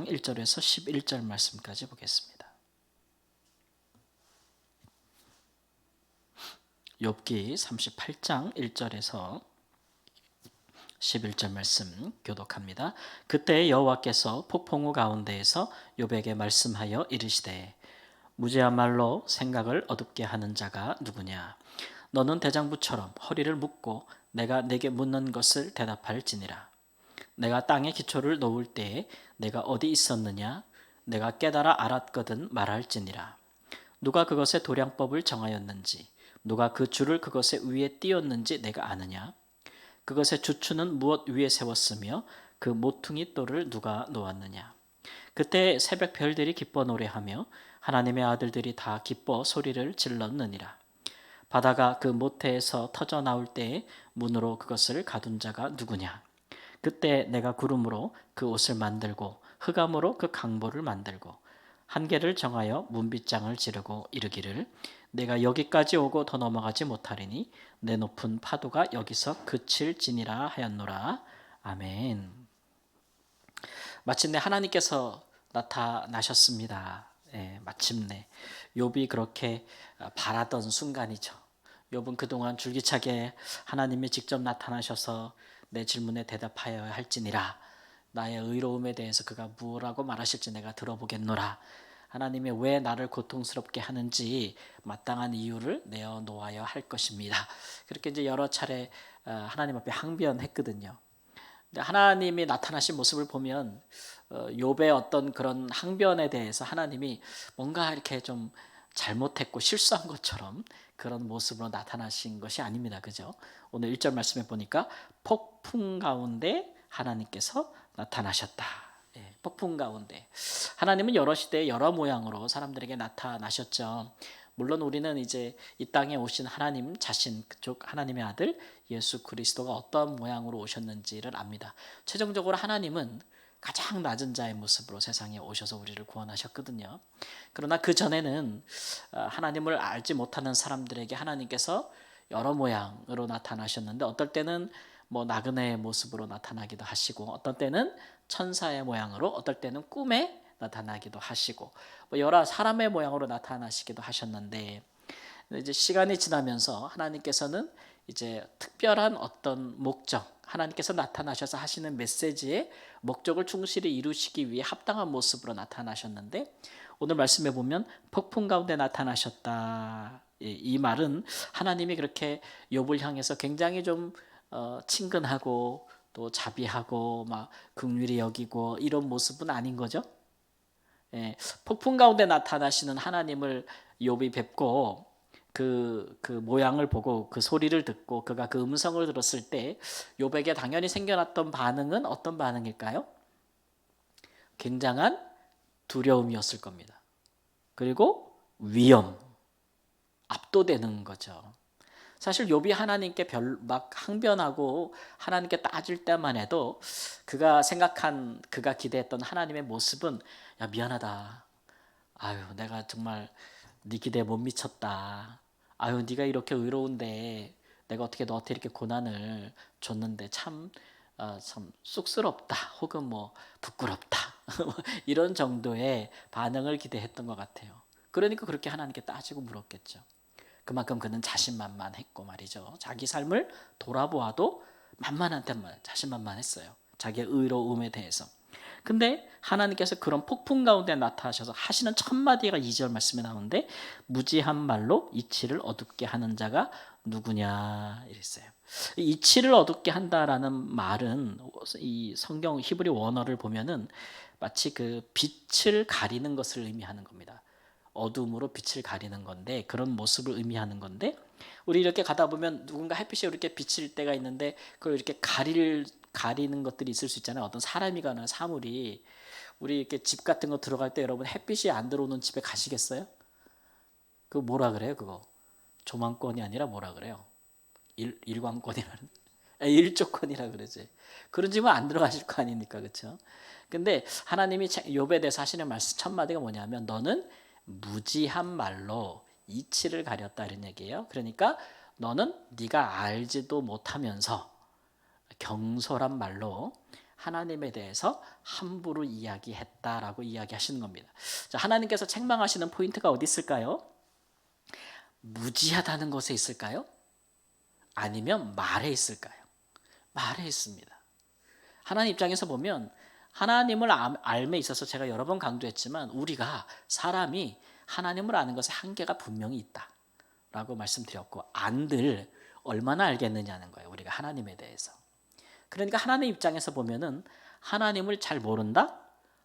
1절에서 11절 말씀까지 보겠습니다. 욥기 38장 1절에서 11절 말씀 교독합니다. 그때 여호와께서 폭풍우 가운데에서 욥에게 말씀하여 이르시되 무죄한 말로 생각을 어둡게 하는 자가 누구냐 너는 대장부처럼 허리를 묶고 내가 내게 묻는 것을 대답할지니라 내가 땅에 기초를 놓을 때에 내가 어디 있었느냐? 내가 깨달아 알았거든 말할지니라. 누가 그것의 도량법을 정하였는지 누가 그 줄을 그것의 위에 띄었는지 내가 아느냐? 그것의 주추는 무엇 위에 세웠으며 그 모퉁이 돌을 누가 놓았느냐? 그때 새벽 별들이 기뻐 노래하며 하나님의 아들들이 다 기뻐 소리를 질렀느니라. 바다가 그 모태에서 터져 나올 때에 문으로 그것을 가둔 자가 누구냐 그때 내가 구름으로 그 옷을 만들고 흑암으로 그 강보를 만들고 한계를 정하여 문빗장을 지르고 이르기를 내가 여기까지 오고 더 넘어가지 못하리니 내 높은 파도가 여기서 그칠지니라 하였노라 아멘. 마침내 하나님께서 나타나셨습니다. 예, 마침내 욥이 그렇게 바라던 순간이죠. 욥은 그동안 줄기차게 하나님이 직접 나타나셔서 내 질문에 대답하여야 할지니라 나의 의로움에 대해서 그가 무엇라고 말하실지 내가 들어보겠노라 하나님이 왜 나를 고통스럽게 하는지 마땅한 이유를 내어 놓아야 할 것입니다. 그렇게 이제 여러 차례 어, 하나님 앞에 항변했거든요. 하나님이 나타나신 모습을 보면 어, 욥의 어떤 그런 항변에 대해서 하나님이 뭔가 이렇게 좀 잘못했고 실수한 것처럼 그런 모습으로 나타나신 것이 아닙니다. 그죠? 오늘 1절 말씀에 보니까 폭풍 가운데 하나님께서 나타나셨다. 예, 폭풍 가운데 하나님은 여러 시대 여러 모양으로 사람들에게 나타나셨죠. 물론 우리는 이제 이 땅에 오신 하나님 자신 그쪽 하나님의 아들 예수 그리스도가 어떤 모양으로 오셨는지를 압니다. 최종적으로 하나님은 가장 낮은 자의 모습으로 세상에 오셔서 우리를 구원하셨거든요. 그러나 그 전에는 어, 하나님을 알지 못하는 사람들에게 하나님께서 여러 모양으로 나타나셨는데 어떨 때는 뭐 나그네의 모습으로 나타나기도 하시고 어떤 때는 천사의 모양으로 어떨 때는 꿈에 나타나기도 하시고 뭐 여러 사람의 모양으로 나타나시기도 하셨는데 이제 시간이 지나면서 하나님께서는 이제 특별한 어떤 목적 하나님께서 나타나셔서 하시는 메시지의 목적을 충실히 이루시기 위해 합당한 모습으로 나타나셨는데 오늘 말씀해 보면 폭풍 가운데 나타나셨다. 이 말은 하나님이 그렇게 욥을 향해서 굉장히 좀 어, 친근하고 또 자비하고 막 긍휼히 여기고 이런 모습은 아닌 거죠. 예, 폭풍 가운데 나타나시는 하나님을 욥이 뵙고 그, 그 모양을 보고 그 소리를 듣고 그가 그 음성을 들었을 때 욥에게 당연히 생겨났던 반응은 어떤 반응일까요? 굉장한 두려움이었을 겁니다. 그리고 위험, 압도되는 거죠. 사실 욥이 하나님께 별 막 항변하고 하나님께 따질 때만 해도 그가 생각한 그가 기대했던 하나님의 모습은 야 미안하다. 아유 내가 정말 네 기대에 못 미쳤다. 아유 네가 이렇게 의로운데 내가 어떻게 너한테 이렇게 고난을 줬는데 참, 어, 참 쑥스럽다 혹은 뭐 부끄럽다 이런 정도의 반응을 기대했던 것 같아요. 그러니까 그렇게 하나님께 따지고 물었겠죠. 그만큼 그는 자신만만했고 말이죠. 자기 삶을 돌아보아도 만만한테만 자신만만했어요. 자기의 의로움에 대해서. 근데 하나님께서 그런 폭풍 가운데 나타나셔서 하시는 첫 마디가 2절 말씀에 나오는데 무지한 말로 이치를 어둡게 하는 자가 누구냐 이랬어요. 이치를 어둡게 한다라는 말은 이 성경 히브리 원어를 보면은 마치 그 빛을 가리는 것을 의미하는 겁니다. 어둠으로 빛을 가리는 건데 그런 모습을 의미하는 건데 우리 이렇게 가다 보면 누군가 햇빛이 이렇게 비칠 때가 있는데 그걸 이렇게 가릴 가리는 것들이 있을 수 있잖아요. 어떤 사람이거나 사물이 우리 이렇게 집 같은 거 들어갈 때 여러분 햇빛이 안 들어오는 집에 가시겠어요? 그 뭐라 그래요? 그거 조망권이 아니라 뭐라 그래요? 일 일광권이라는 아, 일조권이라 그러지. 그런 집은 안 들어가실 거 아닙니까, 그렇죠? 근데 하나님이 욥에 대해서 하시는 말씀 첫 마디가 뭐냐면 너는 무지한 말로 이치를 가렸다 이런 얘기예요. 그러니까 너는 네가 알지도 못하면서 경솔한 말로 하나님에 대해서 함부로 이야기했다라고 이야기하시는 겁니다. 자, 하나님께서 책망하시는 포인트가 어디 있을까요? 무지하다는 것에 있을까요? 아니면 말에 있을까요? 말에 있습니다. 하나님 입장에서 보면 하나님을 알- 알에 있어서 제가 여러 번 강조했지만 우리가 사람이 하나님을 아는 것에 한계가 분명히 있다라고 말씀드렸고 안들 얼마나 알겠느냐는 거예요. 우리가 하나님에 대해서. 그러니까 하나님 입장에서 보면은 하나님을 잘 모른다.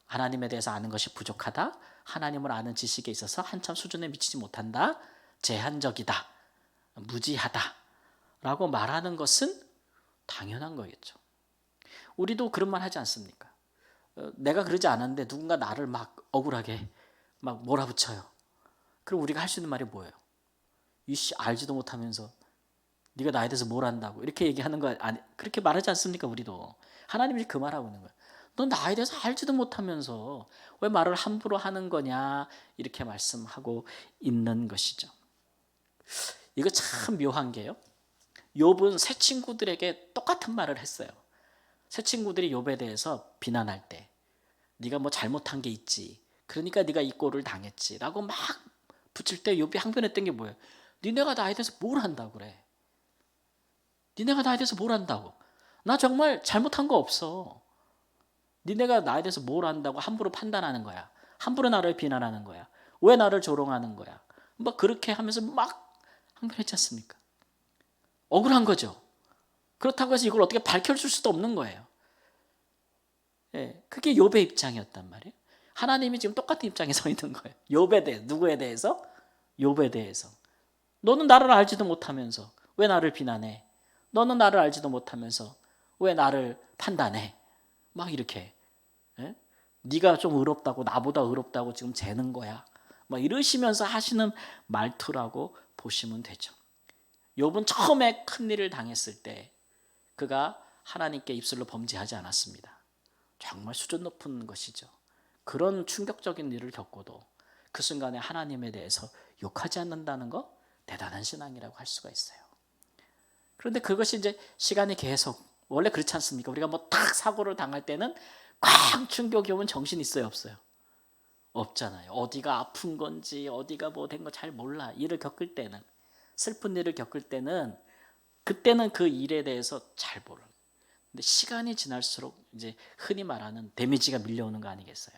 하나님에 대해서 아는 것이 부족하다. 하나님을 아는 지식에 있어서 한참 수준에 미치지 못한다. 제한적이다. 무지하다. 라고 말하는 것은 당연한 거겠죠. 우리도 그런 말 하지 않습니까? 어, 내가 그러지 않았는데 누군가 나를 막 억울하게 막 몰아붙여요. 그럼 우리가 할 수 있는 말이 뭐예요? 이씨 알지도 못하면서 네가 나에 대해서 뭘 안다고 이렇게 얘기하는 거 아니 그렇게 말하지 않습니까 우리도 하나님이 그 말하고 있는 거예요. 넌 나에 대해서 알지도 못하면서 왜 말을 함부로 하는 거냐 이렇게 말씀하고 있는 것이죠. 이거 참 묘한 게요. 욥은 새 친구들에게 똑같은 말을 했어요. 새 친구들이 욥에 대해서 비난할 때 네가 뭐 잘못한 게 있지. 그러니까 네가 이 꼴을 당했지라고 막 붙일 때 욥이 항변했던 게 뭐예요? 니네가 나에 대해서 뭘 한다고 그래? 니네가 나에 대해서 뭘 한다고? 나 정말 잘못한 거 없어. 니네가 나에 대해서 뭘 한다고 함부로 판단하는 거야. 함부로 나를 비난하는 거야. 왜 나를 조롱하는 거야? 막 그렇게 하면서 막 항변했지 않습니까? 억울한 거죠. 그렇다고 해서 이걸 어떻게 밝혀줄 수도 없는 거예요. 예, 그게 욥의 입장이었단 말이에요. 하나님이 지금 똑같은 입장에 서 있는 거예요. 욥에 대해 누구에 대해서? 욥에 대해서. 너는 나를 알지도 못하면서 왜 나를 비난해? 너는 나를 알지도 못하면서 왜 나를 판단해? 막 이렇게. 예? 네가 좀 의롭다고 나보다 의롭다고 지금 재는 거야. 막 이러시면서 하시는 말투라고 보시면 되죠. 욥은 처음에 큰 일을 당했을 때 그가 하나님께 입술로 범죄하지 않았습니다. 정말 수준 높은 것이죠. 그런 충격적인 일을 겪고도 그 순간에 하나님에 대해서 욕하지 않는다는 거 대단한 신앙이라고 할 수가 있어요. 그런데 그것이 이제 시간이 계속 원래 그렇지 않습니까? 우리가 뭐 딱 사고를 당할 때는 꽝 충격이 오면 정신 있어요, 없어요? 없잖아요. 어디가 아픈 건지 어디가 뭐 된 거 잘 몰라. 일을 겪을 때는 슬픈 일을 겪을 때는 그때는 그 일에 대해서 잘 모르는. 근데 시간이 지날수록 이제 흔히 말하는 데미지가 밀려오는 거 아니겠어요?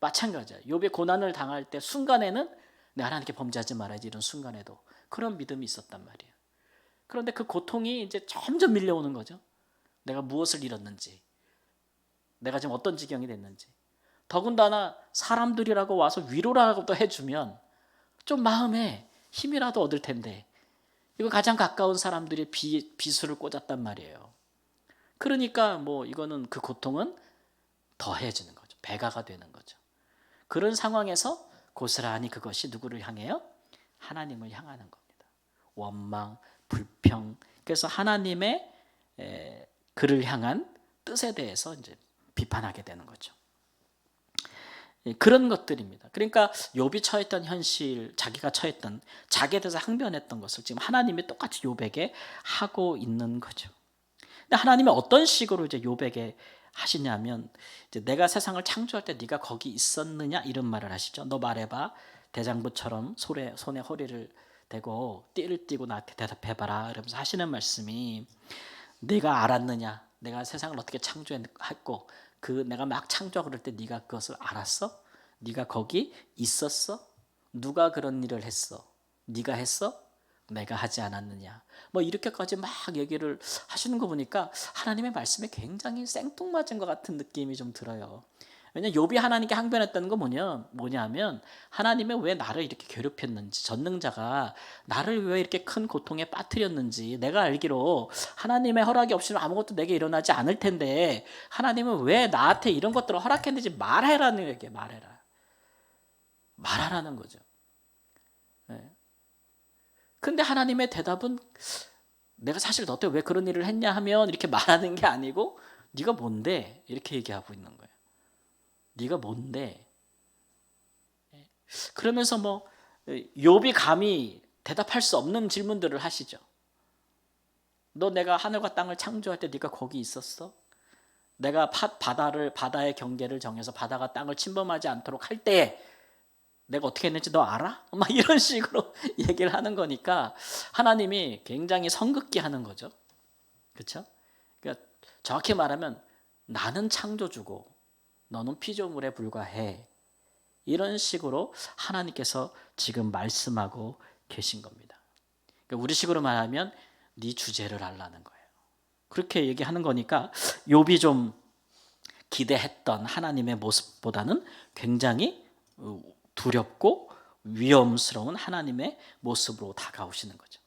마찬가지야. 욥의 고난을 당할 때 순간에는 내 하나님께 범죄하지 말아야지 이런 순간에도 그런 믿음이 있었단 말이에요. 그런데 그 고통이 이제 점점 밀려오는 거죠. 내가 무엇을 잃었는지, 내가 지금 어떤 지경이 됐는지. 더군다나 사람들이라고 와서 위로라고도 해주면 좀 마음에 힘이라도 얻을 텐데 이거 가장 가까운 사람들이 비, 비수를 꽂았단 말이에요. 그러니까 뭐 이거는 그 고통은 더해지는 거죠. 배가가 되는 거죠. 그런 상황에서 고스란히 그것이 누구를 향해요? 하나님을 향하는 겁니다. 원망, 불평. 그래서 하나님의 에, 그를 향한 뜻에 대해서 이제 비판하게 되는 거죠. 예, 그런 것들입니다. 그러니까 욥이 처했던 현실, 자기가 처했던 자기에 대해서 항변했던 것을 지금 하나님이 똑같이 욥에게 하고 있는 거죠. 근데 하나님이 어떤 식으로 이제 욥에게 하시냐면 이제 내가 세상을 창조할 때 네가 거기 있었느냐 이런 말을 하시죠. 너 말해봐. 대장부처럼 손에 손에 허리를 대고 띠를 띠고 나한테 대답해봐라. 이러면서 하시는 말씀이 네가 알았느냐? 내가 세상을 어떻게 창조했고 그 내가 막 창조하고 그럴 때 네가 그것을 알았어? 네가 거기 있었어? 누가 그런 일을 했어? 네가 했어? 내가 하지 않았느냐? 뭐 이렇게까지 막 얘기를 하시는 거 보니까 하나님의 말씀에 굉장히 생뚱맞은 것 같은 느낌이 좀 들어요. 왜냐 욥이 하나님께 항변했다는 건 뭐냐 뭐냐면 하나님은 왜 나를 이렇게 괴롭혔는지 전능자가 나를 왜 이렇게 큰 고통에 빠뜨렸는지 내가 알기로 하나님의 허락이 없이는 아무것도 내게 일어나지 않을 텐데 하나님은 왜 나한테 이런 것들을 허락했는지 말해라는 얘기 말해라 말하라는 거죠. 네. 근데 하나님의 대답은 내가 사실 너때왜 그런 일을 했냐 하면 이렇게 말하는 게 아니고 네가 뭔데 이렇게 얘기하고 있는 거예요. 네가 뭔데? 예. 그러면서 뭐 욥이 감히 대답할 수 없는 질문들을 하시죠. 너 내가 하늘과 땅을 창조할 때 네가 거기 있었어? 내가 파- 바다를 바다의 경계를 정해서 바다가 땅을 침범하지 않도록 할 때 내가 어떻게 했는지 너 알아? 막 이런 식으로 얘기를 하는 거니까 하나님이 굉장히 성급기 하는 거죠. 그렇죠? 그러니까 정확히 말하면 나는 창조주고 너는 피조물에 불과해. 이런 식으로 하나님께서 지금 말씀하고 계신 겁니다. 그러니까 우리식으로 말하면 네 주제를 알라는 거예요. 그렇게 얘기하는 거니까 욥이 좀 기대했던 하나님의 모습보다는 굉장히 어, 두렵고 위험스러운 하나님의 모습으로 다가오시는 거죠.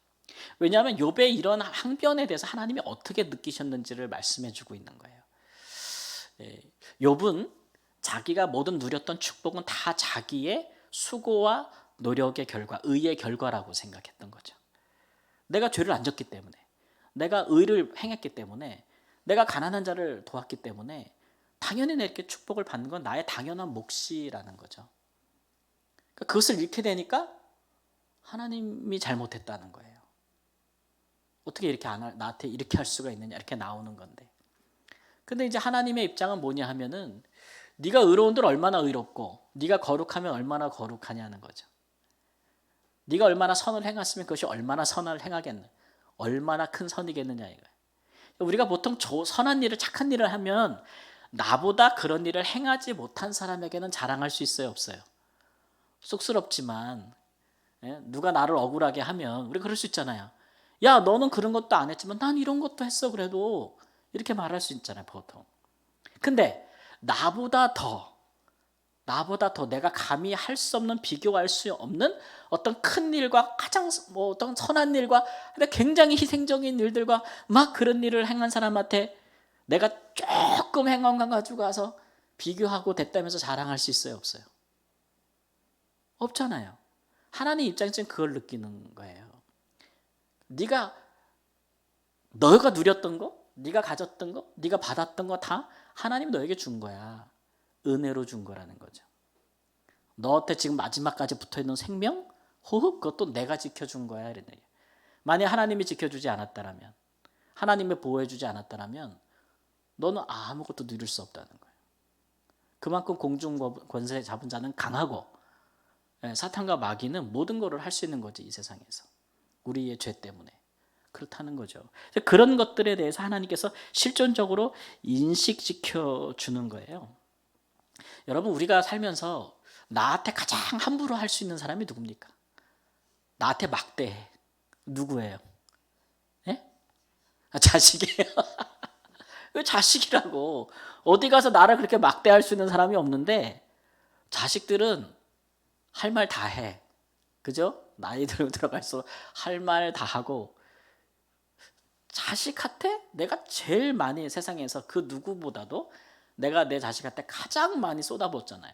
왜냐하면 욥의 이런 항변에 대해서 하나님이 어떻게 느끼셨는지를 말씀해 주고 있는 거예요. 예, 욥은 자기가 모든 누렸던 축복은 다 자기의 수고와 노력의 결과, 의의 결과라고 생각했던 거죠. 내가 죄를 안 졌기 때문에, 내가 의를 행했기 때문에, 내가 가난한 자를 도왔기 때문에 당연히 내게 축복을 받는 건 나의 당연한 몫이라는 거죠. 그러니까 그것을 잃게 되니까 하나님이 잘못했다는 거예요. 어떻게 이렇게 안 할, 나한테 이렇게 할 수가 있느냐 이렇게 나오는 건데. 근데 이제 하나님의 입장은 뭐냐 하면은 네가 의로운들 얼마나 의롭고 네가 거룩하면 얼마나 거룩하냐는 거죠. 네가 얼마나 선을 행했으면 그것이 얼마나 선을 행하겠느, 얼마나 큰 선이겠느냐 이거예요. 우리가 보통 저 선한 일을 착한 일을 하면 나보다 그런 일을 행하지 못한 사람에게는 자랑할 수 있어요, 없어요? 쑥스럽지만 예? 누가 나를 억울하게 하면 우리 그럴 수 있잖아요. 야, 너는 그런 것도 안 했지만 난 이런 것도 했어 그래도 이렇게 말할 수 있잖아요, 보통. 근데 나보다 더 나보다 더 내가 감히 할 수 없는 비교할 수 없는 어떤 큰 일과 가장 뭐 어떤 선한 일과 굉장히 희생적인 일들과 막 그런 일을 행한 사람한테 내가 조금 행한 것 가지고 가서 비교하고 됐다면서 자랑할 수 있어요, 없어요? 없잖아요. 하나님 입장에서는 그걸 느끼는 거예요. 네가 너가 누렸던 거, 네가 가졌던 거, 네가 받았던 거 다 하나님 너에게 준 거야. 은혜로 준 거라는 거죠. 너한테 지금 마지막까지 붙어 있는 생명, 호흡 그것도 내가 지켜준 거야 이런 얘기. 만약 하나님이 지켜주지 않았다라면, 하나님이 보호해주지 않았다라면, 너는 아무것도 누릴 수 없다는 거예요. 그만큼 공중 권세 잡은 자는 강하고 예, 사탄과 마귀는 모든 것을 할 수 있는 거지 이 세상에서 우리의 죄 때문에 그렇다는 거죠. 그런 것들에 대해서 하나님께서 실존적으로 인식시켜 주는 거예요. 여러분 우리가 살면서 나한테 가장 함부로 할 수 있는 사람이 누굽니까? 나한테 막대해 누구예요? 예? 아, 자식이에요. 왜 자식이라고 어디 가서 나를 그렇게 막대할 수 있는 사람이 없는데 자식들은 할 말 다 해. 그죠? 나이 들어 들어갈수록 할 말 다 하고 자식한테 내가 제일 많이 세상에서 그 누구보다도 내가 내 자식한테 가장 많이 쏟아붓잖아요.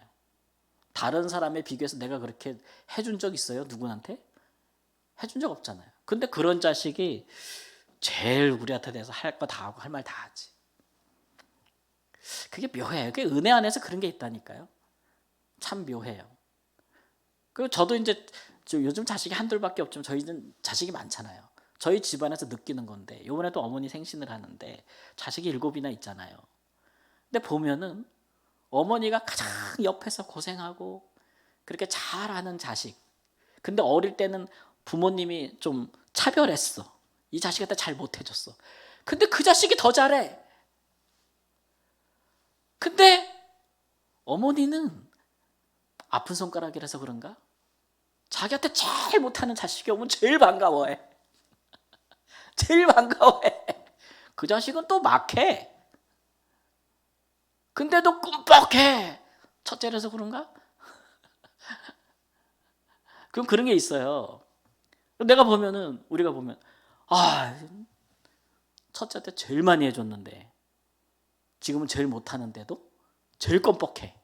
다른 사람에 비교해서 내가 그렇게 해준 적 있어요? 누구한테? 해준 적 없잖아요. 근데 그런 자식이 제일 우리한테 대해서 할 거 다 하고 할 말 다 하지. 그게 묘해요. 그게 은혜 안에서 그런 게 있다니까요. 참 묘해요. 그리고 저도 이제 저 요즘 자식이 한둘밖에 없지만 저희는 자식이 많잖아요. 저희 집안에서 느끼는 건데 이번에도 어머니 생신을 하는데 자식이 일곱이나 있잖아요. 근데 보면은 어머니가 가장 옆에서 고생하고 그렇게 잘하는 자식. 근데 어릴 때는 부모님이 좀 차별했어. 이 자식한테 잘 못해줬어. 근데 그 자식이 더 잘해. 근데 어머니는 아픈 손가락이라서 그런가? 자기한테 제일 못하는 자식이 오면 제일 반가워해. 제일 반가워해. 그 자식은 또 막해. 근데도 끔뻑해. 첫째라서 그런가? 그럼 그런 게 있어요. 내가 보면은 우리가 보면 아 첫째 때 제일 많이 해줬는데 지금은 제일 못하는데도 제일 껌뻑해.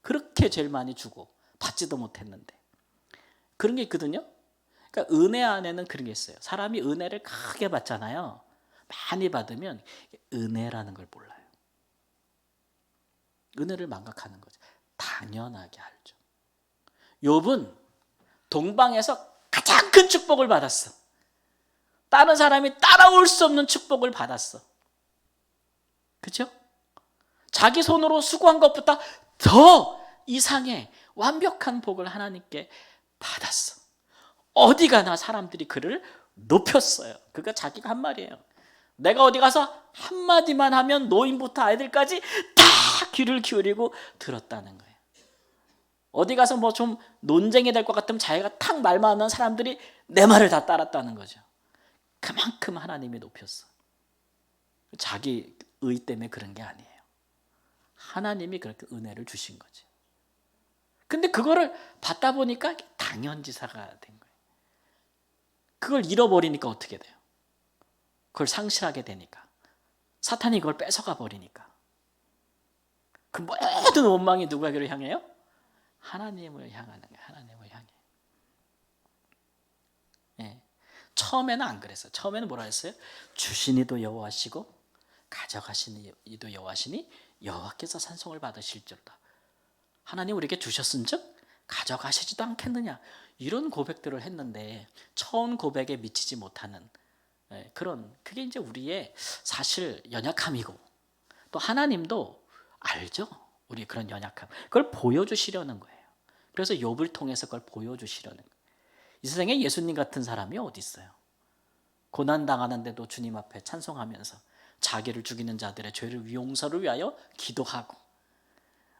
그렇게 제일 많이 주고 받지도 못했는데 그런 게 있거든요. 그러니까 은혜 안에는 그런 게 있어요. 사람이 은혜를 크게 받잖아요. 많이 받으면 은혜라는 걸 몰라요. 은혜를 망각하는 거죠. 당연하게 알죠. 욥은 동방에서 가장 큰 축복을 받았어. 다른 사람이 따라올 수 없는 축복을 받았어. 그죠? 자기 손으로 수고한 것보다 더 이상의 완벽한 복을 하나님께 받았어. 어디 가나 사람들이 그를 높였어요. 그가 자기가 한 말이에요. 내가 어디 가서 한마디만 하면 노인부터 아이들까지 다 귀를 기울이고 들었다는 거예요. 어디 가서 뭐 좀 논쟁이 될 것 같으면 자기가 탁 말만 하는 사람들이 내 말을 다 따랐다는 거죠. 그만큼 하나님이 높였어. 자기 의 때문에 그런 게 아니에요. 하나님이 그렇게 은혜를 주신 거지. 근데 그거를 받다 보니까 당연지사가 된 거예요. 그걸 잃어버리니까 어떻게 돼요? 그걸 상실하게 되니까. 사탄이 그걸 뺏어가 버리니까. 그 모든 원망이 누구에게로 향해요? 하나님을 향하는 거예요. 하나님을 향해. 예. 처음에는 안 그랬어요. 처음에는 뭐라 했어요? 주신이도 여호와시고 가져가시니도 여호와시니 여호와께서 산송을 받으실지어다. 하나님 우리에게 주셨은즉 가져가시지도 않겠느냐 이런 고백들을 했는데 처음 고백에 미치지 못하는 예, 그런 그게 이제 우리의 사실 연약함이고 또 하나님도 알죠 우리 그런 연약함 그걸 보여주시려는 거예요. 그래서 욥을 통해서 그걸 보여주시려는. 이 세상에 예수님 같은 사람이 어디 있어요? 고난 당하는데도 주님 앞에 찬송하면서 자기를 죽이는 자들의 죄를 용서를 위하여 기도하고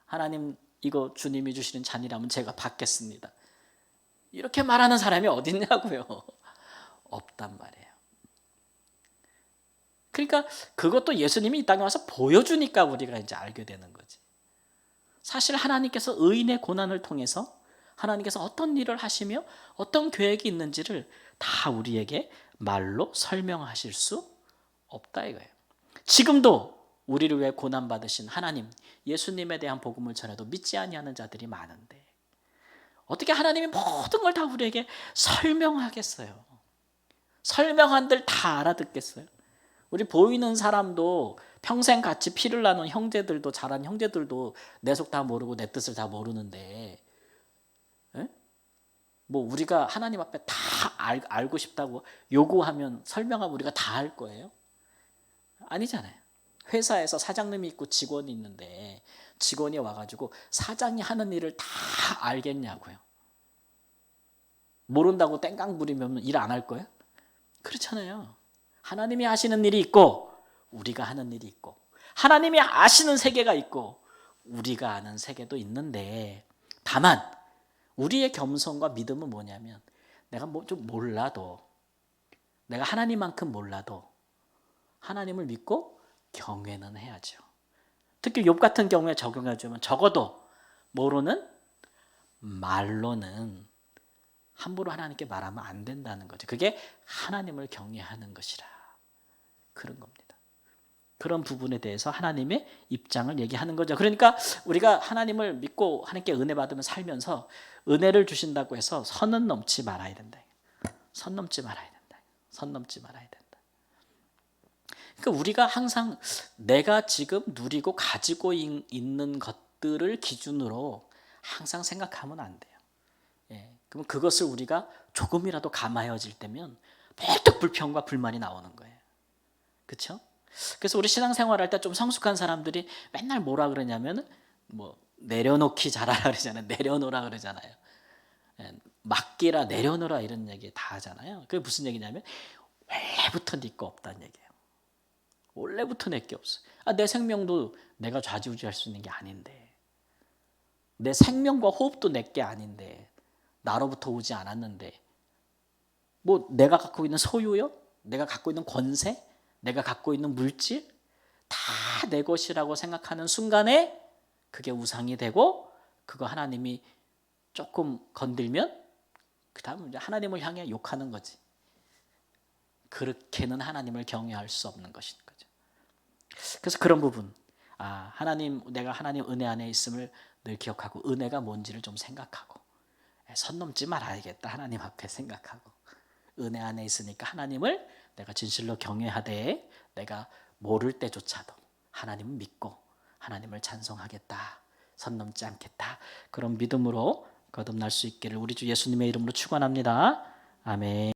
하나님 이거 주님이 주시는 잔이라면 제가 받겠습니다. 이렇게 말하는 사람이 어디 있냐고요. 없단 말이에요. 그러니까 그것도 예수님이 이 땅에 와서 보여주니까 우리가 이제 알게 되는 거지. 사실 하나님께서 의인의 고난을 통해서 하나님께서 어떤 일을 하시며 어떤 계획이 있는지를 다 우리에게 말로 설명하실 수 없다 이거예요. 지금도 우리를 위해 고난 받으신 하나님, 예수님에 대한 복음을 전해도 믿지 아니하는 자들이 많은데 어떻게 하나님이 모든 걸 다 우리에게 설명하겠어요? 설명한들 다 알아듣겠어요? 우리 보이는 사람도 평생 같이 피를 나눈 형제들도 자란 형제들도 내 속 다 모르고 내 뜻을 다 모르는데 에? 뭐 우리가 하나님 앞에 다 알, 알고 싶다고 요구하면 설명하면 우리가 다할 거예요? 아니잖아요. 회사에서 사장님이 있고 직원이 있는데 직원이 와가지고 사장이 하는 일을 다 알겠냐고요. 모른다고 땡깡 부리면 일 안 할 거예요? 그렇잖아요. 하나님이 하시는 일이 있고 우리가 하는 일이 있고 하나님이 아시는 세계가 있고 우리가 아는 세계도 있는데 다만 우리의 겸손과 믿음은 뭐냐면 내가 뭐 좀 몰라도 내가 하나님만큼 몰라도 하나님을 믿고 경외는 해야죠. 특히 욥 같은 경우에 적용해 주면 적어도 모르는 말로는 함부로 하나님께 말하면 안 된다는 거죠. 그게 하나님을 경외하는 것이라 그런 겁니다. 그런 부분에 대해서 하나님의 입장을 얘기하는 거죠. 그러니까 우리가 하나님을 믿고 하나님께 은혜 받으면 살면서 은혜를 주신다고 해서 선은 넘지 말아야 된다. 선 넘지 말아야 된다. 선 넘지 말아야 된다. 그러니까 우리가 항상 내가 지금 누리고 가지고 있는 것들을 기준으로 항상 생각하면 안 돼요. 예, 그럼 그것을 우리가 조금이라도 감하여질 때면 보통 불평과 불만이 나오는 거예요. 그렇죠? 그래서 우리 신앙생활 할 때 좀 성숙한 사람들이 맨날 뭐라 그러냐면 뭐 내려놓기 잘하라 그러잖아요. 내려놓으라 그러잖아요. 예, 맡기라 내려놓으라 이런 얘기 다 하잖아요. 그게 무슨 얘기냐면 원래부터 네 거 없다는 얘기예요. 원래부터 내게 없어. 아, 내 생명도 내가 좌지우지할 수 있는 게 아닌데. 내 생명과 호흡도 내게 아닌데. 나로부터 오지 않았는데. 뭐 내가 갖고 있는 소유요? 내가 갖고 있는 권세? 내가 갖고 있는 물질? 다 내 것이라고 생각하는 순간에 그게 우상이 되고 그거 하나님이 조금 건들면 그 다음 이제 하나님을 향해 욕하는 거지. 그렇게는 하나님을 경외할 수 없는 거죠. 그래서 그런 부분, 아 하나님 내가 하나님 은혜 안에 있음을 늘 기억하고 은혜가 뭔지를 좀 생각하고 선 넘지 말아야겠다 하나님 앞에 생각하고. 은혜 안에 있으니까 하나님을 내가 진실로 경외하되 내가 모를 때조차도 하나님을 믿고 하나님을 찬송하겠다 선 넘지 않겠다. 그런 믿음으로 거듭날 수 있기를 우리 주 예수님의 이름으로 축원합니다. 아멘.